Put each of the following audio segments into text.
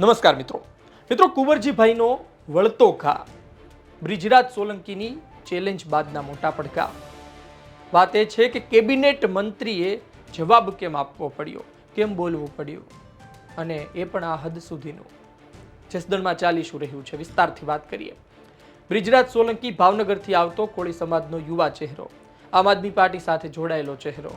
નમસ્કાર મિત્રો. મિત્રો, કુંવરજીભાઈનો વળતો ઘા, બ્રિજરાજ સોલંકીની ચેલેન્જ બાદના મોટા પડકા વાત એ છે કે કેબિનેટ મંત્રીએ જવાબ કેમ આપવો પડ્યો? કેમ બોલવું પડ્યું? અને એ પણ આ હદ સુધીનું. જસદણમાં ચાલી શું રહ્યું છે, વિસ્તારથી વાત કરીએ. બ્રિજરાજ સોલંકી ભાવનગરથી આવતો કોળી સમાજનો યુવા ચહેરો, આમ આદમી પાર્ટી સાથે જોડાયેલો ચહેરો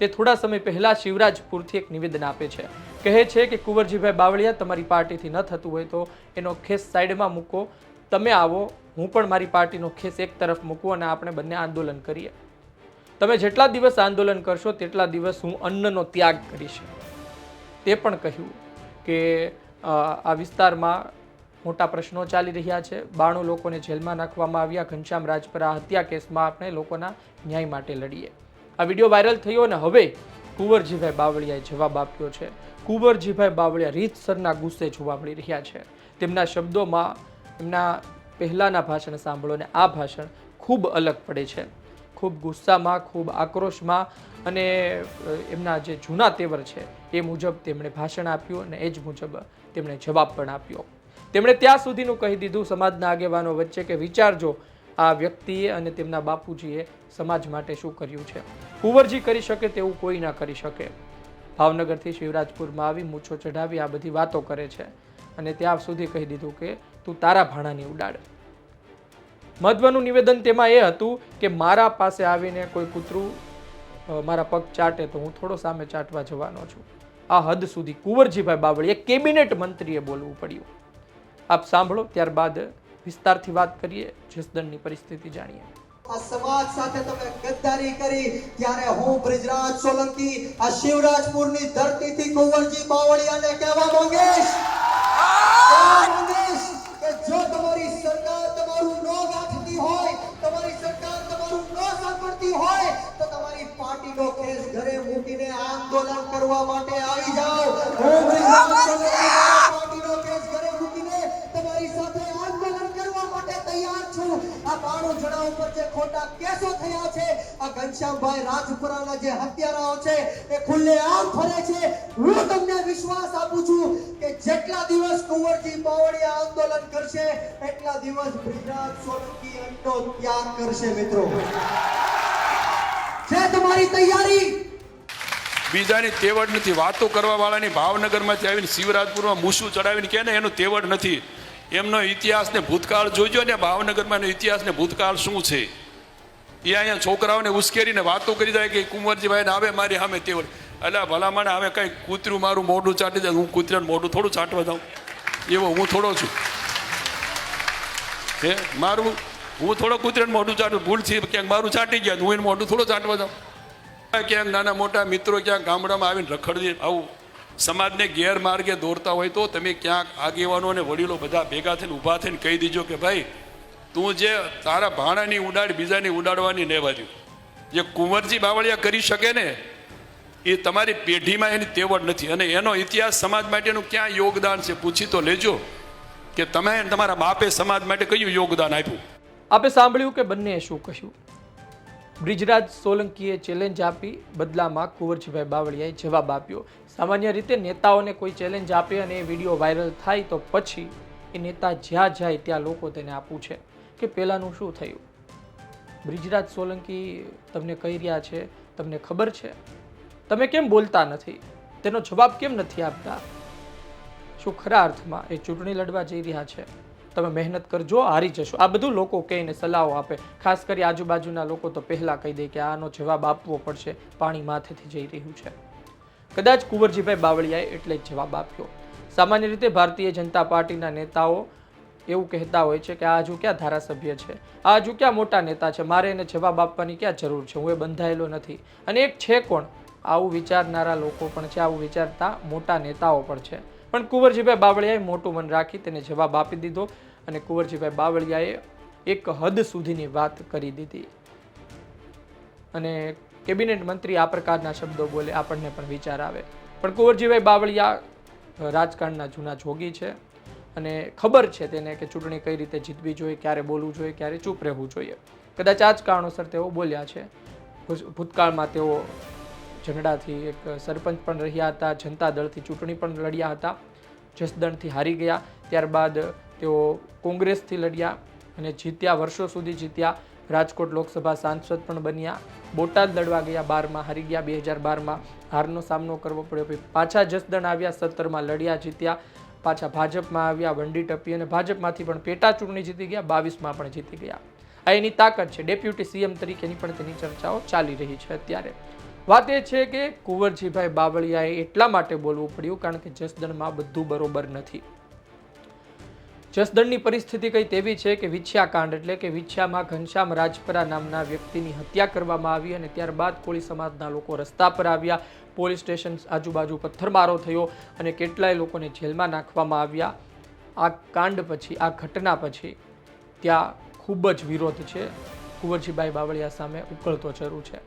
તે થોડા સમય પહેલા શિવરાજપુરથી એક નિવેદન આપે છે. કહે છે કે, કુંવરજીભાઈ બાવળિયા, તમારી પાર્ટીથી ન થતું હોય તો એનો ખેસ સાઈડમાં મૂકો. તમે આવો, હું પણ મારી પાર્ટીનો ખેસ એક તરફ મૂકું અને આપણે બંને આંદોલન કરીએ. તમે જેટલા દિવસ આંદોલન કરશો, તેટલા દિવસ હું અન્નનો ત્યાગ કરીશ. તે પણ કહ્યું કે આ વિસ્તારમાં મોટા પ્રશ્નો ચાલી રહ્યા છે. બાણું લોકોને જેલમાં નાખવામાં આવ્યા. ઘનશ્યામ રાજપરા હત્યા કેસમાં આપણે લોકોના ન્યાય માટે લડીએ. આ વીડિયો વાયરલ થયો અને હવે કુંવરજીભાઈ બાવળિયાએ જવાબ આપ્યો છે. કુંવરજીભાઈ બાવળિયા રીતસરના ગુસ્સે જોવા મળી રહ્યા છે. તેમના શબ્દોમાં એમના પહેલાંના ભાષણ સાંભળો અને આ ભાષણ ખૂબ અલગ પડે છે. ખૂબ ગુસ્સામાં, ખૂબ આક્રોશમાં અને એમના જે જૂના તેવર છે એ મુજબ તેમણે ભાષણ આપ્યું અને એ જ મુજબ તેમણે જવાબ પણ આપ્યો. તેમણે ત્યાં સુધીનું કહી દીધું સમાજના આગેવાનો વચ્ચે કે વિચારજો આ વ્યક્તિએ અને તેમના બાપુજીએ સમાજ માટે શું કર્યું છે? કુંવરજી કરી શકે તેવું કોઈ ના કરી શકે. ભાવનગરથી શિવરાજપુરમાં આવી મૂછો ચઢાવી આ બધી વાતો કરે છે અને ત્યાં સુધી કહી દીધું કે, તું તારા ભાણાની ઉડાડ. મહત્વનું નિવેદન તેમાં એ હતું કે, મારા પાસે આવીને કોઈ કૂતરું મારા પગ ચાટે તો હું થોડો સામે ચાટવા જવાનો છું. આ હદ સુધી કુંવરજીભાઈ બાવળીએ કેબિનેટ મંત્રીએ બોલવું પડ્યું. આપ સાંભળો ત્યારબાદ વિસ્તારથી વાત કરીએ, જસદણની પરિસ્થિતિ જાણીએ. આ સમાજ સાથે તમે ગદ્દારી કરી ત્યારે હું બ્રિજરાજ સોલંકી, આ શિવરાજપુરની ધરતીથી કુંવરજી બાવળિયાને કહેવા માંગીશ કે જો તમારી સરકાર તમારું ન ગાંઠતી હોય, તમારી સરકાર તમારું ન સાંભળતી હોય, તો તમારી પાર્ટીનો કેસ ઘરે મૂકીને આંદોલન કરવા માટે આવી જાઓ. ખોટા કેસો થયા છે. આ ઘનશ્યામભાઈ રાજપુરાના જે હત્યારાઓ છે, એ ખુલ્લે આમ ફરે છે. હું તમને વિશ્વાસ આપું છું કે જેટલા દિવસ કુંવરજી બાવળિયા આંદોલન કરશે, એટલા દિવસ બ્રિજરાજ સોલંકી અંડો ત્યાગ કરશે, મિત્રો. છે તમારી તૈયારી? બીજાની તેવડ નથી. વાતો કરવા વાળાની ભાવનગરમાંથી આવીને શિવરાજપુરમાં મૂસું ચડાવીને કહે ને, એનું તેવડ નથી. એમનો ઇતિહાસ ને ભૂતકાળ જોઈજો ને, ભાવનગરમાં ઇતિહાસ ને ભૂતકાળ શું છે? એ અહીંયા છોકરાઓને ઉશ્કેરીને વાતો કરી જાય કે કુંવરજીભાઈ આવે મારી સામે તેવર એટલે ભલામણ હવે કઈ કૂતરું મારું મોઢું ચાટી જાય, હું કૂતરાને મોઢું થોડું ચાટવા જાઉં. એવો હું થોડો છું. હે, મારું, હું થોડો કૂતરાને મોઢું ચાટું. ભૂલથી ક્યાંક મારું ચાટી ગયા હું એને મોઢું થોડો ચાટવા જાઉં. ક્યાંક નાના મોટા મિત્રો ક્યાંક ગામડામાં આવીને રખડી આવું સમાજને ગેરમાર્ગે દોરતા હોય તો તમે ક્યાંક આગેવાનો અને વડીલો બધા ભેગા થઈને ઊભા થઈને કહી દીજો કે ભાઈ તું જે તારા ભાણાની ઉડાડ બીજાની ઉડાડવાની ને બાજુ જે કુંવરજી બાવળિયા કરી શકે ને, એ તમારી પેઢીમાં એની તેવડ નથી. અને એનો ઇતિહાસ સમાજ માટેનું ક્યાં યોગદાન છે પૂછી તો લેજો કે તમે તમારા બાપે સમાજ માટે કયું યોગદાન આપ્યું? આપે સાંભળ્યું કે બંનેએ શું કહ્યું? બ્રિજરાજ સોલંકીએ ચેલેન્જ આપી, બદલામાં કુંવરજીભાઈ બાવળિયાએ જવાબ આપ્યો. સામાન્ય રીતે નેતાઓને કોઈ ચેલેન્જ આપે અને એ વીડિયો વાયરલ થાય તો પછી એ નેતા જ્યાં જાય ત્યાં લોકો તેને આપું પૂછે કે પહેલાંનું શું થયું? બ્રિજરાજ સોલંકી તમને કહી રહ્યા છે, તમને ખબર છે? તમે કેમ બોલતા નથી? તેનો જવાબ કેમ નથી આપતા? શું ખરા અર્થમાં એ ચૂંટણી લડવા જઈ રહ્યા છે? તમે મહેનત કરજો, હારી જશો. આ બધું લોકો કહીને સલાહો આપે. ખાસ કરી આજુબાજુના લોકો તો પહેલા કહી દે કે આનો જવાબ આપવો પડશે. પાણી માથેથી જઈ રહ્યું છે. કદાચ કુંવરજીભાઈ બાવળિયાએ એટલે જ જવાબ આપ્યો. સામાન્ય રીતે ભારતીય જનતા પાર્ટીના નેતાઓ એવું કહેતા હોય છે કે આ હજુ ક્યાં ધારાસભ્ય છે? આ હજુ ક્યાં મોટા નેતા છે? મારે એને જવાબ આપવાની ક્યાં જરૂર છે? હું એ બંધાયેલો નથી. અને એક છે કોણ? આવું વિચારનારા લોકો પણ છે, આવું વિચારતા મોટા નેતાઓ પણ છે. પણ કુંવરજીભાઈ બાવળિયાએ મોટું મન રાખી તેને જવાબ આપી દીધો અને કુંવરજીભાઈ બાવળિયાએ એક હદ સુધીની વાત કરી દીધી. અને કેબિનેટ મંત્રી આ પ્રકારના શબ્દો બોલે આપણને પણ વિચાર આવે. પણ કુંવરજીભાઈ બાવળિયા રાજકારણના જૂના જોગી છે. અને ખબર છે તેને કે ચૂંટણી કઈ રીતે જીતવી જોઈએ, ક્યારે બોલવું જોઈએ, ક્યારે ચૂપ રહેવું જોઈએ. કદાચ આ જ કારણોસર તેઓ બોલ્યા છે. ભૂતકાળમાં તેઓ ઝંડાથી એક સરપંચ પણ રહ્યા હતા, જનતા દળથી ચૂંટણી પણ લડ્યા હતા. જસદણથી હારી ગયા. ત્યારબાદ તેઓ કોંગ્રેસથી લડ્યા અને જીત્યા, વર્ષો સુધી જીત્યા. રાજકોટ લોકસભા સાંસદ પણ બન્યા. બોટાદ લડવા ગયા બારમાં, હારી ગયા બે હજાર બારમાં. હારનો સામનો કરવો પડ્યો. પછી પાછા જસદણ આવ્યા, સત્તરમાં લડ્યા, જીત્યા. પાછા ભાજપમાં આવ્યા, વંડી ટપી અને ભાજપમાંથી પણ પેટા ચૂંટણી જીતી ગયા, બાવીસમાં પણ જીતી ગયા. આ એની તાકાત છે. ડેપ્યુટી સીએમ તરીકેની પણ તેની ચર્ચાઓ ચાલી રહી છે અત્યારે. વાત એ છે કે કુંવરજીભાઈ બાવળિયાએ એટલા માટે બોલવું પડ્યું કારણ કે જસદણમાં બધું બરોબર નથી. જસદણની પરિસ્થિતિ કંઈ તેવી છે કે વિછ્યાકાંડ એટલે કે વિછ્યામાં ઘનશ્યામ રાજપરા નામના વ્યક્તિની હત્યા કરવામાં આવી અને ત્યારબાદ કોળી સમાજના લોકો રસ્તા પર આવ્યા. પોલીસ સ્ટેશન આજુબાજુ પથ્થરમારો થયો અને કેટલાય લોકોને જેલમાં નાખવામાં આવ્યા. આ કાંડ પછી, આ ઘટના પછી ત્યાં ખૂબ જ વિરોધ છે. કુંવરજીભાઈ બાવળિયા સામે ઉકળતો જરૂર છે.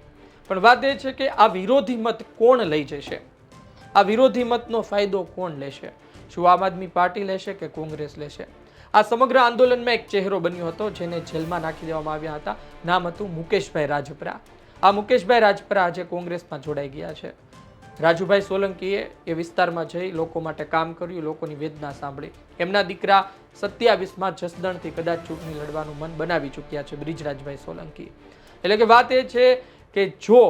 પણ વાત એ છે કે આ વિરોધી મત કોણ લઈ જશે? આ વિરોધી મતનો ફાયદો કોણ લેશે? શું આમ આદમી પાર્ટી લેશે કે કોંગ્રેસ લેશે? આ સમગ્ર આંદોલનમાં એક ચહેરો બન્યો હતો જેને જેલમાં નાખી દેવામાં આવ્યા હતા. નામ હતું મુકેશભાઈ રાજપરા. આ મુકેશભાઈ રાજપરા આજે કોંગ્રેસમાં જોડાઈ ગયા છે. રાજુભાઈ સોલંકીએ એ વિસ્તારમાં જઈ લોકો માટે કામ કર્યું, લોકોની વેદના સાંભળી. એમના દીકરા સત્યાવીસમાં જસદણથી કદાચ ચૂંટણી લડવાનું મન બનાવી ચૂક્યા છે બ્રિજરાજભાઈ સોલંકી એટલે કે વાત એ છે કે જો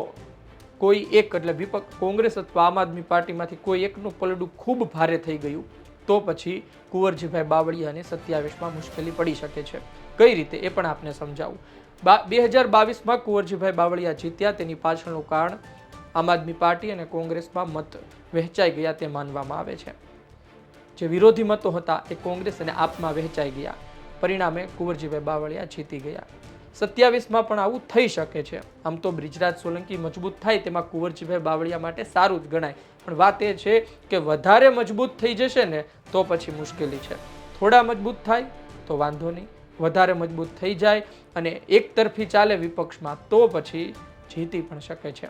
કોઈ એક, એટલે વિપક્ષ, કોંગ્રેસ અથવા આમ આદમી પાર્ટીમાંથી કોઈ એકનું પલડું ખૂબ ભારે થઈ ગયું, તો પછી કુંવરજીભાઈ બાવળિયાને સત્યાવીસમાં મુશ્કેલી પડી શકે છે. કઈ રીતે એ પણ આપને સમજાવું. બા હજાર બાવીસમાં કુંવરજીભાઈ બાવળિયા જીત્યા, તેની પાછળનું કારણ આમ આદમી પાર્ટી અને કોંગ્રેસમાં મત વહેંચાઈ ગયા તે માનવામાં આવે છે. જે વિરોધી મતો હતા એ કોંગ્રેસ અને આપમાં વહેંચાઈ ગયા. પરિણામે કુંવરજીભાઈ બાવળિયા જીતી ગયા. સત્યાવીસમાં પણ આવું થઈ શકે છે. આમ તો બ્રિજરાજ સોલંકી મજબૂત થાય તેમાં કુંવરજીભાઈ બાવળિયા માટે સારું જ ગણાય. પણ વાત એ છે કે વધારે મજબૂત થઈ જશે ને તો પછી મુશ્કેલી છે. થોડા મજબૂત થાય તો વાંધો નહીં. વધારે મજબૂત થઈ જાય અને એક તરફી ચાલે વિપક્ષમાં તો પછી જીતી પણ શકે છે.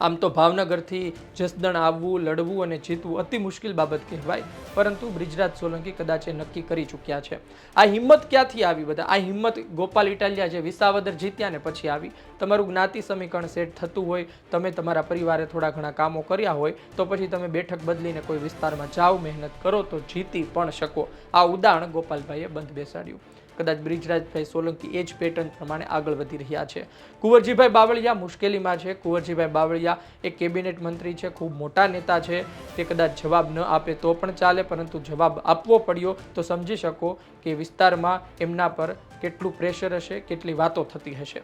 આમ તો ભાવનગરથી જસદણ આવવું, લડવું અને જીતવું અતિ મુશ્કેલ બાબત કહેવાય. પરંતુ બ્રિજરાજ સોલંકી કદાચ એ નક્કી કરી ચૂક્યા છે. આ હિંમત ક્યાંથી આવી બધા? આ હિંમત ગોપાલ ઇટાલિયા જે વિસાવદર જીત્યા ને પછી આવી. તમારું જ્ઞાતિ સમીકરણ સેટ થતું હોય, તમે તમારા પરિવારે થોડા ઘણા કામો કર્યા હોય, તો પછી તમે બેઠક બદલીને કોઈ વિસ્તારમાં જાઓ, મહેનત કરો તો જીતી પણ શકો. આ ઉદાહરણ ગોપાલભાઈએ બંધ બેસાડ્યું. કદાચ બ્રિજરાજભાઈ સોલંકી એ જ પેટર્ન પ્રમાણે આગળ વધી રહ્યા છે. કુંવરજીભાઈ બાવળિયા મુશ્કેલીમાં છે. કુંવરજીભાઈ બાવળિયા એ કેબિનેટ મંત્રી છે, ખૂબ મોટા નેતા છે. તે કદાચ જવાબ ન આપે તો પણ ચાલે, પરંતુ જવાબ આપવો પડ્યો તો સમજી શકો કે વિસ્તારમાં એમના પર કેટલું પ્રેશર હશે, કેટલી વાતો થતી હશે.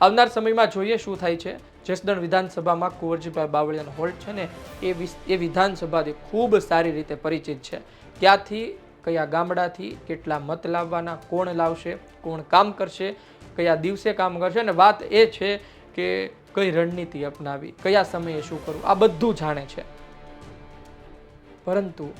આવનાર સમયમાં જોઈએ શું થાય છે. જસદણ વિધાનસભામાં કુંવરજીભાઈ બાવળિયાનો હોલ્ડ છે ને, એ એ વિધાનસભાથી ખૂબ સારી રીતે પરિચિત છે. ત્યાંથી કયા ગામડાથી કેટલા મત લાવવાના, કોણ લાવશે, કોણ કામ કરશે, કયા દિવસે કામ કરશે અને વાત એ છે કે કઈ રણનીતિ અપનાવી, કયા સમયે શું કરવું, આ બધું જાણે છે. પરંતુ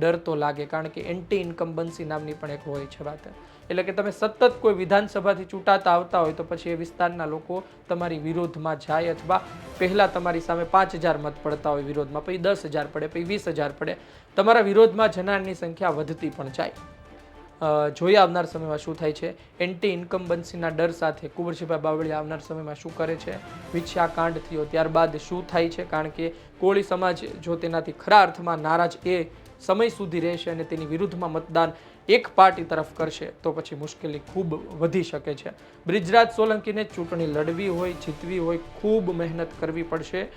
ડર તો લાગે, કારણ કે એન્ટી ઇન્કમ્બન્સી નામની પણ એક હોય છે વાત. એટલે કે તમે સતત કોઈ વિધાનસભાથી ચૂંટાતા આવતા હોય તો પછી એ વિસ્તારના લોકો તમારી વિરોધમાં જાય અથવા પહેલાં તમારી સામે પાંચ હજાર મત પડતા હોય વિરોધમાં, પછી દસ હજાર પડે, પછી વીસ હજાર પડે. તમારા વિરોધમાં જનારની સંખ્યા વધતી પણ જાય. જોઈ આવનાર સમયમાં શું થાય છે? એન્ટી ઇન્કમ્બન્સીના ડર સાથે કુંવરજીભાઈ બાવળી આવનાર સમયમાં શું કરે છે? વિછ્યા કાંડ થયો, ત્યારબાદ શું થાય છે? કારણ કે કોળી સમાજ જો તેનાથી ખરા અર્થમાં નારાજ એ સમય સુધી રહેશે અને તેની વિરુદ્ધમાં મતદાન એક પાર્ટી તરફ કરશે, તો પછી મુશ્કેલી ખૂબ વધી શકે છે. બ્રિજરાજ સોલંકીને ચૂંટણી લડવી હોય, જીતવી હોય, ખૂબ મહેનત કરવી પડશે.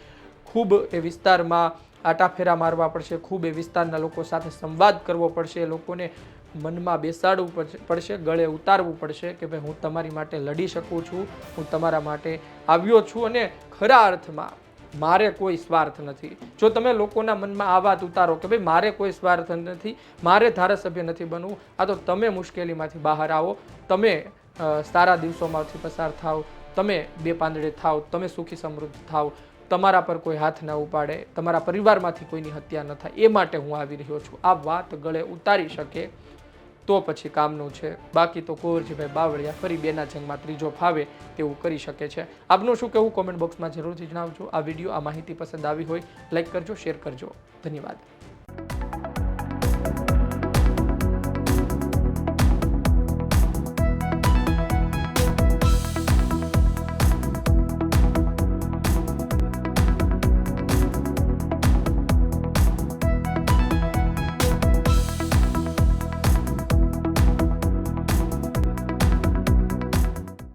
ખૂબ એ વિસ્તારમાં આટાફેરા મારવા પડશે, ખૂબ એ વિસ્તારના લોકો સાથે સંવાદ કરવો પડશે, લોકોને મનમાં બેસાડવું પડશે ગળે ઉતારવું પડશે કે ભાઈ હું તમારી માટે લડી શકું છું, હું તમારા માટે આવ્યો છું અને ખરા અર્થમાં મારે કોઈ સ્વાર્થ નથી. જો તમે લોકોના મનમાં આ વાત ઉતારો કે ભાઈ મારે કોઈ સ્વાર્થ નથી, મારે ધારાસભ્ય નથી બનવું, આ તો તમે મુશ્કેલીમાંથી બહાર આવો. તમે સારા દિવસોમાંથી પસાર થાવ, તમે બે પાંદડે થાવ, તમે સુખી સમૃદ્ધ થાવ. તમારા પર કોઈ હાથ ના ઉપાડે, તમારા પરિવારમાંથી કોઈની હત્યા ન થાય. એ માટે હું આવી રહ્યો છું. આ વાત ગળે ઉતારી શકે તો પછી કામનું છે. બાકી તો કુંવરજીભાઈ બાવળિયા ફરી બેના જંગમાં ત્રીજો ફાવે તેવું કરી શકે છે. આપનું શું કહેવું? કોમેન્ટ બોક્સમાં જરૂરથી જણાવજો. આ વીડિયો આ માહિતી પસંદ આવી હોય લાઈક કરજો શેર કરજો. ધન્યવાદ.